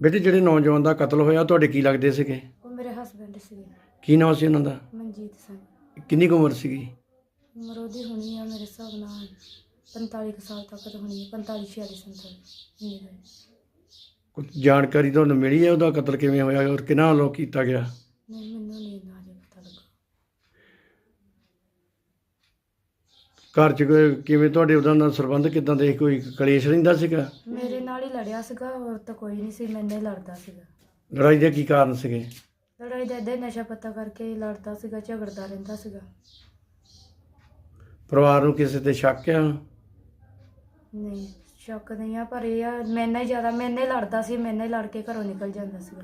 ਬੇਟੇ ਜਿਹੜੇ ਨੌਜਵਾਨ ਦਾ ਕਤਲ ਹੋਇਆ ਤੁਹਾਡੇ ਕੀ ਲੱਗਦੇ ਸੀਗੇ? ਉਹ ਮੇਰੇ ਹਸਬੰਡ ਸੀਗੇ। ਕੀ ਨਾਮ ਸੀ ਉਹਨਾਂ ਦਾ? ਮਨਜੀਤ ਸਿੰਘ। ਕਿੰਨੀ ਕੁ ਉਮਰ ਸੀਗੀ? ਉਮਰ ਉਹਦੀ ਹੋਣੀ ਆ ਮੇਰੇ ਹਿਸਾਬ ਨਾਲ 45 ਕੁ ਸਾਲ ਤੱਕ ਤਾਂ ਹੋਣੀ ਹੈ 45 46 ਸੰਤਾਲੀ ਇੰਨੀ। ਕੁਝ ਜਾਣਕਾਰੀ ਤੁਹਾਨੂੰ ਮਿਲੀ ਹੈ ਉਹਦਾ ਕਤਲ ਕਿਵੇਂ ਹੋਇਆ ਔਰ ਕਿਹਨਾਂ ਵੱਲੋਂ ਕੀਤਾ ਗਿਆ? ਨਹੀਂ ਮੈਨੂੰ ਨਹੀਂ ਨਾ ਜੇ ਪਤਾ ਲੱਗਾ। ਘਰ 'ਚ ਕੋਈ- ਕਿਵੇਂ ਤੁਹਾਡੇ ਉਹਦਾ ਨਾਲ ਸੰਬੰਧ ਕਿਦਾਂ ਦੇ? ਕੋਈ ਕਲੇਸ਼ ਰਹਿੰਦਾ ਸੀਗਾ? ਹੀ ਲੜਿਆ ਸੀਗਾ ਹੋਰ ਤਾਂ ਕੋਈ ਨਹੀਂ ਸੀ ਮੈਨੇ ਲੜਦਾ ਸੀਗਾ। ਲੜਾਈ ਦੇ ਕੀ ਕਾਰਨ ਸੀਗੇ? ਲੜਾਈ ਦਾ ਏਦਾਂ ਹੀ ਨਸ਼ਾ ਪੱਤਾ ਕਰਕੇ ਹੀ ਲੜਦਾ ਸੀਗਾ ਝਗੜਦਾ ਰਹਿੰਦਾ ਸੀਗਾ। ਪਰਿਵਾਰ ਨੂੰ ਕਿਸੇ ਤੇ ਸ਼ੱਕ ਆ? ਨਹੀਂ ਸ਼ੱਕ ਨਹੀਂ ਆ ਪਰ ਇਹ ਆ ਮੈਨੇ ਜ਼ਿਆਦਾ ਮੈਨੇ ਲੜਦਾ ਸੀ ਮੈਨੇ ਲੜ ਕੇ ਘਰੋਂ ਨਿਕਲ ਜਾਂਦਾ ਸੀਗਾ।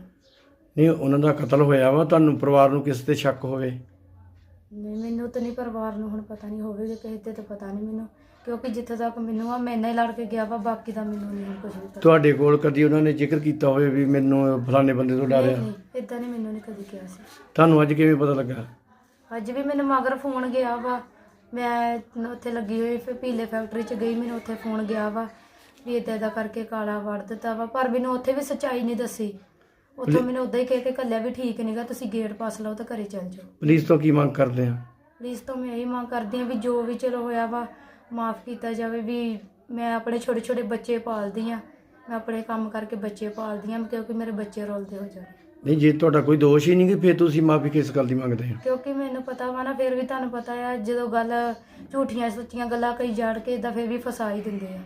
ਨਹੀਂ ਉਹਨਾਂ ਦਾ ਕਤਲ ਹੋਇਆ ਵਾ ਤੁਹਾਨੂੰ ਪਰਿਵਾਰ ਨੂੰ ਕਿਸੇ ਤੇ ਸ਼ੱਕ ਹੋਵੇ? ਨਹੀਂ ਮੈਨੂੰ ਤਾਂ ਨਹੀਂ ਪਰਿਵਾਰ ਨੂੰ ਹੁਣ ਪਤਾ ਨਹੀਂ ਹੋਵੇਗਾ ਕਿਸੇ ਤੇ ਤਾਂ ਪਤਾ ਨਹੀਂ ਮੈਨੂੰ ਕਿਉਂਕਿ ਜਿੱਥੇ ਤੱਕ ਮੈਨੂੰ ਆ ਮੈਨੇ ਹੀ ਲੜ ਕੇ ਗਿਆ ਵਾ ਬਾਕੀ ਦਾ ਮੈਨੂੰ ਨਹੀਂ ਕੁਝ ਵੀ ਪਤਾ। ਤੁਹਾਡੇ ਕੋਲ ਕਦੀ ਉਹਨਾਂ ਨੇ ਜ਼ਿਕਰ ਕੀਤਾ ਹੋਵੇ ਵੀ ਮੈਨੂੰ ਫਲਾਣੇ ਬੰਦੇ ਤੋਂ ਡਰਿਆ ਇਦਾਂ ਨਹੀਂ ਮੈਨੂੰ ਨਹੀਂ ਕਦੀ ਕਿਹਾ ਸੀ। ਤੁਹਾਨੂੰ ਅੱਜ ਕਿਵੇਂ ਪਤਾ ਲੱਗਾ? ਅੱਜ ਵੀ ਮੈਨੂੰ ਮਗਰ ਫੋਨ ਗਿਆ ਵਾ। ਮੈਂ ਉੱਥੇ ਲੱਗੀ ਹੋਈ ਫਿਰ ਪੀਲੇ ਫੈਕਟਰੀ ਚ ਗਈ ਮੈਨੂੰ ਉੱਥੇ ਫੋਨ ਗਿਆ ਵਾ ਵੀ ਇਦਾਂ ਦਾ ਕਰਕੇ ਕਾਲਾ ਵੜ ਦਿੱਤਾ ਵਾ ਪਰ ਮੈਨੂੰ ਉੱਥੇ ਵੀ ਸੱਚਾਈ ਨਹੀਂ ਦੱਸੀ। ਉੱਥੋਂ ਮੈਨੂੰ ਉਦਾਂ ਹੀ ਕਹਿ ਕੇ ਕੱਲਿਆ ਵੀ ਠੀਕ ਨਹੀਂਗਾ ਤੁਸੀਂ ਗੇਟ ਪਾਸ ਲਾਓ ਤਾਂ ਘਰੇ ਚੱਲ ਜਾਓ। ਪੁਲਿਸ ਤੋਂ ਕੀ ਮੰਗ ਕਰਦੇ ਆ? ਪਲੀਜ਼ ਤੋਂ ਮੈਂ ਇਹੀ ਮੰਗ ਕਰਦੀ ਹਾਂ ਵੀ ਜੋ ਵੀ ਚਲੋ ਹੋਇਆ ਵਾ ਮਾਫ ਕੀਤਾ ਜਾਵੇ ਵੀ ਮੈਂ ਆਪਣੇ ਛੋਟੇ ਛੋਟੇ ਬੱਚੇ ਪਾਲਦੀ ਆ ਮੈਂ ਆਪਣੇ ਕੰਮ ਕਰਕੇ ਬੱਚੇ ਪਾਲਦੀ ਆ ਕਿਉਂਕਿ ਮੇਰੇ ਬੱਚੇ ਰੋਲਦੇ ਹੋ ਜਾਣ। ਨਹੀਂ ਜੇ ਤੁਹਾਡਾ ਕੋਈ ਦੋਸ਼ ਹੀ ਨਹੀਂ ਕਿ ਫਿਰ ਤੁਸੀਂ ਮਾਫੀ ਕਿਸ ਗੱਲ ਦੀ ਮੰਗਦੇ ਆ? ਕਿਉਂਕਿ ਮੈਨੂੰ ਪਤਾ ਵਾ ਨਾ ਫਿਰ ਵੀ ਤੁਹਾਨੂੰ ਪਤਾ ਆ ਜਦੋਂ ਗੱਲ ਝੂਠੀਆਂ ਸੱਚੀਆਂ ਗੱਲਾਂ ਕਈ ਜਾੜ ਕੇ ਫਿਰ ਵੀ ਫਸਾ ਹੀ ਦਿੰਦੇ ਆ।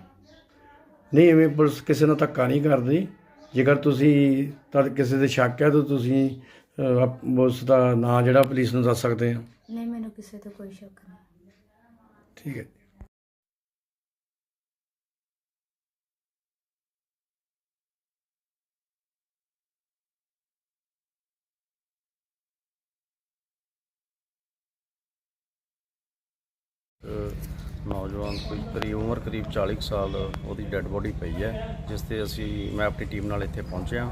ਨਹੀਂ ਐਵੇਂ ਪੁਲਿਸ ਕਿਸੇ ਨਾਲ ਧੱਕਾ ਨਹੀਂ ਕਰਦੀ। ਜੇਕਰ ਤੁਸੀਂ ਤੁਹਾਡੇ ਕਿਸੇ ਦੇ ਸ਼ੱਕ ਹੈ ਤਾਂ ਤੁਸੀਂ ਅਹ, ਉਸ ਦਾ ਨਾਂ ਜਿਹੜਾ ਪੁਲਿਸ ਨੂੰ ਦੱਸ ਸਕਦੇ ਆ ਨਹੀਂ ਮੈਨੂੰ ਕਿਸੇ ਤੇ ਕੋਈ ਸ਼ੱਕ ਨਹੀਂ। ਠੀਕ ਹੈ ਨੌਜਵਾਨ ਕੋਈ ਕਰੀਬ ਉਮਰ ਕਰੀਬ 40 ਕੁ ਸਾਲ ਉਹਦੀ ਡੈੱਡ ਬੋਡੀ ਪਈ ਹੈ, ਜਿਸ ਤੇ ਅਸੀਂ, ਮੈਂ ਆਪਣੀ ਟੀਮ ਨਾਲ ਇੱਥੇ ਪਹੁੰਚਿਆ,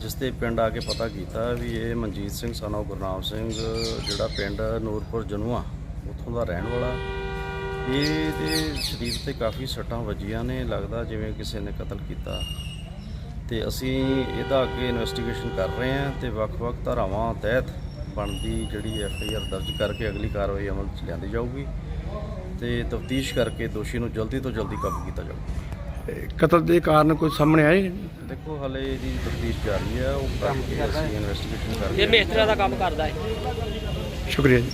ਜਿਸ ਤੇ ਪਿੰਡ ਆ ਕੇ ਪਤਾ ਕੀਤਾ ਵੀ ਇਹ ਮਨਜੀਤ ਸਿੰਘ ਸਨੋ ਗੁਰਨਾਮ ਸਿੰਘ, ਜਿਹੜਾ ਪਿੰਡ ਨੂਰਪੁਰ ਜਨੂਆ, ਉੱਥੋਂ ਦਾ ਰਹਿਣ ਵਾਲਾ। ਇਹ ਦੇ ਸਰੀਰ ਤੇ ਕਾਫੀ ਸੱਟਾਂ ਵੱਜੀਆਂ ਨੇ, ਲੱਗਦਾ ਜਿਵੇਂ ਕਿਸੇ ਨੇ ਕਤਲ ਕੀਤਾ। ਤੇ ਅਸੀਂ ਇਹਦਾ ਅੱਗੇ ਇਨਵੈਸਟੀਗੇਸ਼ਨ ਕਰ ਰਹੇ ਹਾਂ ਤੇ ਵੱਖ-ਵੱਖ ਧਾਰਾਵਾਂ ਤਹਿਤ ਬਣਦੀ ਜਿਹੜੀ ਐਫ ਆਈ ਆਰ ਦਰਜ ਕਰਕੇ ਅਗਲੀ ਕਾਰਵਾਈ ਅਮਲ 'ਚ ਲਿਆਂਦੀ ਜਾਊਗੀ। ਤੇ ਤਫਤੀਸ਼ ਕਰਕੇ ਦੋਸ਼ੀ ਨੂੰ ਜਲਦੀ ਤੋਂ ਜਲਦੀ ਕਾਬੂ ਕੀਤਾ ਤੇ ਕਤਲ ਦੇ ਕਾਰਨ ਕੋਈ ਸਾਹਮਣੇ ਆਏ? ਦੇਖੋ ਹਲੇ ਇਹਦੀ ਤਫਤੀਸ਼ ਜਾਰੀ ਹੈ। ਉਹ ਕਰਕੇ ਅਸੀਂ ਇਨਵੈਸਟੀਗੇਸ਼ਨ ਕਰ ਰਹੇ ਇਹ ਹਾਂ। ਮੇਸਤਰਾ ਦਾ ਕੰਮ ਕਰਦਾ ਹੈ। ਸ਼ੁਕਰੀਆ ਜੀ।